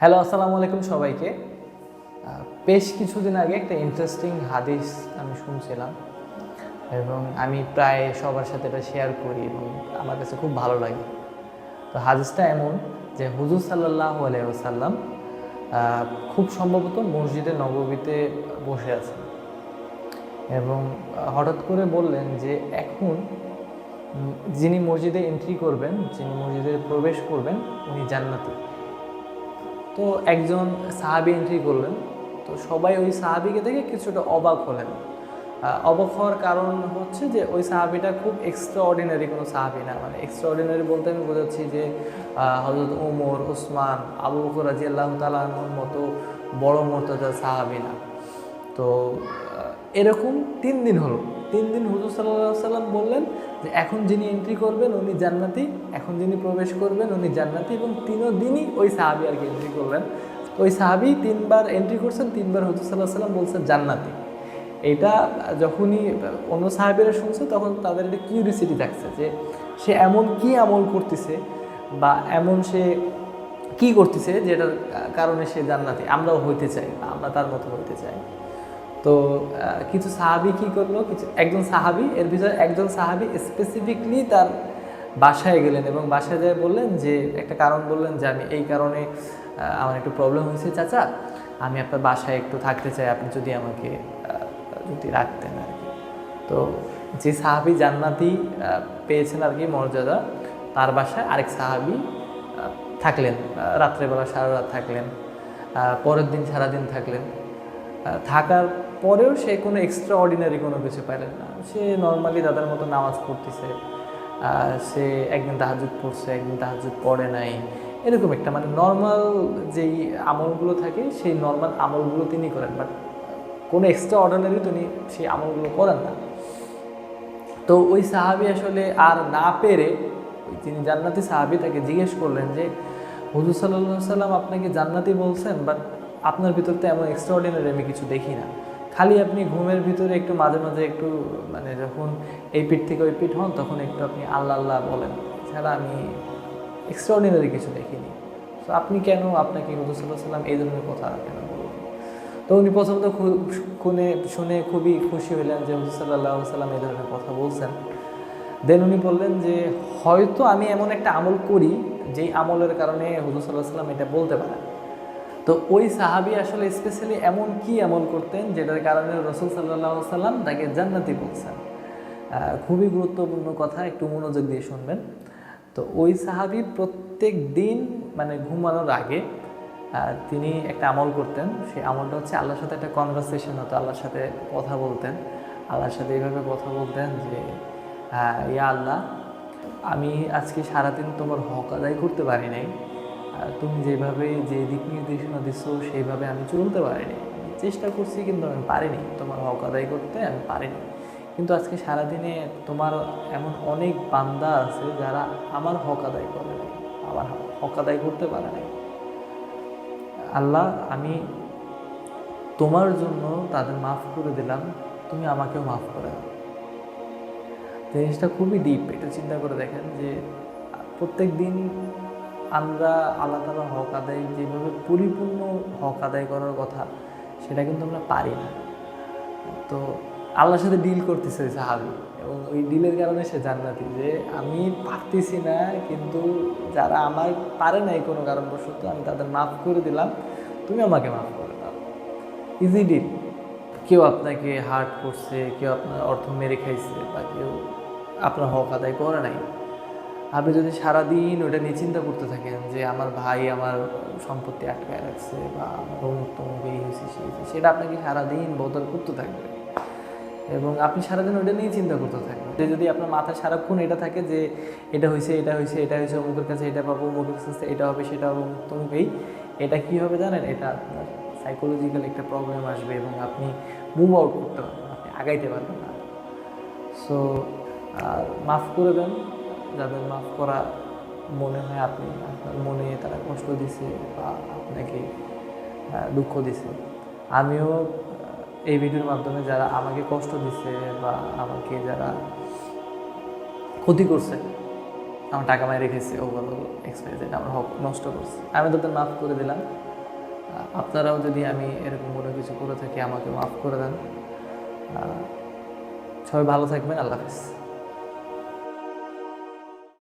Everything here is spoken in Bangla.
হ্যালো আসসালামু আলাইকুম সবাইকে। বেশ কিছুদিন আগে একটা ইন্টারেস্টিং হাদিস আমি শুনছিলাম এবং আমি প্রায় সবার সাথে এটা শেয়ার করি এবং আমার কাছে খুব ভালো লাগে। তো হাদিসটা এমন যে হুজুর সাল্লাহ আলাইসাল্লাম খুব সম্ভবত মসজিদে নববীতে বসে আছেন এবং হঠাৎ করে বললেন যে এখন যিনি মসজিদে এন্ট্রি করবেন, যিনি মসজিদে প্রবেশ করবেন, উনি জান্নাতি। তো একজন সাহাবি এন্ট্রি করলেন। তো সবাই ওই সাহাবিকে দেখে কিছুটা অবাক হলেন। অবাক হওয়ার কারণ হচ্ছে যে ওই সাহাবিটা খুব এক্সট্রা অর্ডিনারি কোনো সাহাবি না। মানে এক্সট্রা অর্ডিনারি বলতে আমি বোঝাচ্ছি যে হজরত ওমর ওসমান আবু বকর রাজি আল্লাহ তালাহর মতো বড় মর্যাদার সাহাবি না। তো এরকম তিন দিন হলো। তিন দিন হুজুর সাল্লাহ সাল্লাম বললেন যে এখন যিনি এন্ট্রি করবেন, উনি জান্নাতি। এখন যিনি প্রবেশ করবেন, উনি জান্নাতি এবং তিনও দিনই ওই সাহাবি আর কি এন্ট্রি করলেন ওই সাহাবি তিনবার এন্ট্রি করছেন, তিনবার হুজুর সাল্লাহ সাল্লাম বলছেন জান্নাতি। এটা যখনই অন্য সাহাবিরা শুনছে, তখন তাদের একটা কিউরিসিটি থাকছে যে সে এমন কি আমল করতেছে বা এমন সে কি করতেছে যেটার কারণে সে জান্নাতি? আমরাও হইতে চাই আমরা তার মতো হইতে চাই। তো কিছু সাহাবি কি করল? কিছু, একজন সাহাবি, এর ভিতরে একজন সাহাবি স্পেসিফিকলি তার বাসায় গেলেন এবং বাসায় যেয়ে বললেন যে, একটা কারণ বললেন যে, আমি এই কারণে আমার একটু প্রবলেম হয়েছে, চাচা। আমি আপনার বাসায় একটু থাকতে চাই। আপনি যদি আমাকে যদি রাখতেন আর কি। তো যে সাহাবি জান্নাতি পেয়েছেন আর কি মর্যাদা, তার বাসায় আরেক সাহাবি থাকলেন। রাত্রেবেলা সারা রাত থাকলেন। পরের দিন সারাদিন থাকলেন। থাকার পরেও সে কোনো এক্সট্রা অর্ডিনারি কোনো কিছু পাইলেন না। সে নর্মালি দাদার মতো নামাজ পড়তেছে সে একদিন তাহাজুদ পড়ছে, একদিন তাহাজুদ পড়ে নাই। এরকম একটা মানে নর্মাল যেই আমলগুলো থাকে, সেই নর্মাল আমলগুলো তিনি করেন বাট কোনো এক্সট্রা অর্ডিনারি তিনি সেই আমলগুলো করেন না। তো ওই সাহাবি আসলে আর না পেরে তিনি জান্নাতি সাহাবি তাকে জিজ্ঞেস করলেন যে, হুজুর সাল্লাহ সাল্লাম আপনাকে জান্নাতি বলছেন বাট আপনার ভিতর তো এমন এক্সট্রাঅর্ডিনারি আমি কিছু দেখি না। খালি আপনি ঘুমের ভিতরে একটু মাঝে মাঝে একটু মানে যখন এই পিঠ থেকে ওই পিঠ হন, তখন একটু আপনি আল্লাহ আল্লাহ বলেন। এছাড়া আমি এক্সট্রাঅর্ডিনারি কিছু দেখিনি। তো আপনি কেন আপনাকে হুজুর সাল্লাম এই ধরনের কথা কেন তো উনি প্রথম তো খু- শুনে খুবই খুশি হইলেন যে হুজুর সাল্লাম এই ধরনের কথা বলছেন। দেন উনি বললেন যে, হয়তো আমি এমন একটা আমল করি, যেই আমলের কারণে হুজুর সাল্লাহ সাল্লাম এটা বলতে পারেন। তো ওই সাহাবি আসলে স্পেশালি এমন কি আমল করতেন যেটার কারণে রসুল সাল্লাহ সাল্লাম তাকে জান্নাতি বলছেন খুবই গুরুত্বপূর্ণ কথা, একটু মনোযোগ দিয়ে শুনবেন। তো ওই সাহাবি প্রত্যেক দিন মানে ঘুমানোর আগে তিনি একটা আমল করতেন। সেই আমলটা হচ্ছে আল্লাহর সাথে একটা কনভারসেশন হতো, আল্লাহর সাথে কথা বলতেন। আল্লাহর সাথে এইভাবে কথা বলতেন যে ইয়া আল্লাহ, আমি আজকে সারাদিন তোমার হক আদায় করতে পারি নাই। তুমি যেভাবে যে দিক নির্দেশনা দিচ্ছ সেইভাবে আমি চলতে পারিনি। চেষ্টা করছি, কিন্তু আমি পারিনি। তোমার হক আদায় করতে আমি পারিনি। কিন্তু আজকে সারাদিনে তোমার এমন অনেক বান্দা আছে যারা আমার হক আদায় করে নাই, আমার হক আদায় করতে পারে নাই। আল্লাহ, আমি তোমার জন্য তাদের মাফ করে দিলাম। তুমি আমাকেও মাফ করে দাও। জিনিসটা খুবই ডিপ এটা চিন্তা করে দেখেন যে প্রত্যেক দিন আমরা আল্লাহ তালা হক আদায় যেভাবে পরিপূর্ণ হক আদায় করার কথা, সেটা কিন্তু আমরা পারি না। তো আল্লাহর সাথে ডিল করতেছে সাহাবি এবং ওই ডিলের কারণে সে জান্নাতি যে আমি পারতেছি না, কিন্তু যারা আমার পারে নাই কোনো কারণবশত আমি তাদের মাফ করে দিলাম, তুমি আমাকে মাফ করে দাও। ইজি ডিল কেউ আপনাকে হার্ট করছে, কেউ আপনার অর্থ মেরে খাইছে বা কেউ আপনার হক আদায় করে নাই। আপনি যদি সারাদিন ওটা নিয়ে চিন্তা করতে থাকেন যে আমার ভাই আমার সম্পত্তি আটকায় রাখছে বা আমার অমুক তমুক এই হয়েছে, সেই সেটা আপনাকে সারাদিন বদল করতে থাকবে। এবং আপনি সারাদিন ওটা নিয়ে চিন্তা করতে থাকবেন। যে যদি আপনার মাথায় সারাক্ষণ এটা থাকে যে এটা হয়েছে এটা হয়েছে এটা হয়েছে, অমুকের কাছে এটা পাবো, অমুকের কাছে এটা হবে, সেটা হবে, অমুক তমুক এই, এটা কী হবে জানেন? এটা আপনার সাইকোলজিক্যাল একটা প্রবলেম আসবে এবং আপনি মুভ আউট করতে পারবেন আপনি আগাইতে পারবেন না। সো আর মাফ করে দেন যাদের মাফ করা মনে হয় আপনি, আপনার মনে তারা কষ্ট দিছে বা আপনাকে দুঃখ দিছে। আমিও এই ভিডিওর মাধ্যমে যারা আমাকে কষ্ট দিছে বা আমাকে যারা ক্ষতি করছে, আমার টাকা মায় রেখেছে ওভারঅল এক্সপেরিয়েন্স আমার হক, নষ্ট করছে। আমি তাদের মাফ করে দিলাম। আপনারাও যদি আমি এরকম কোনো কিছু করে থাকি, আমাকে মাফ করে দেন। সবাই ভালো থাকবেন, আল্লাহ হাফিজ।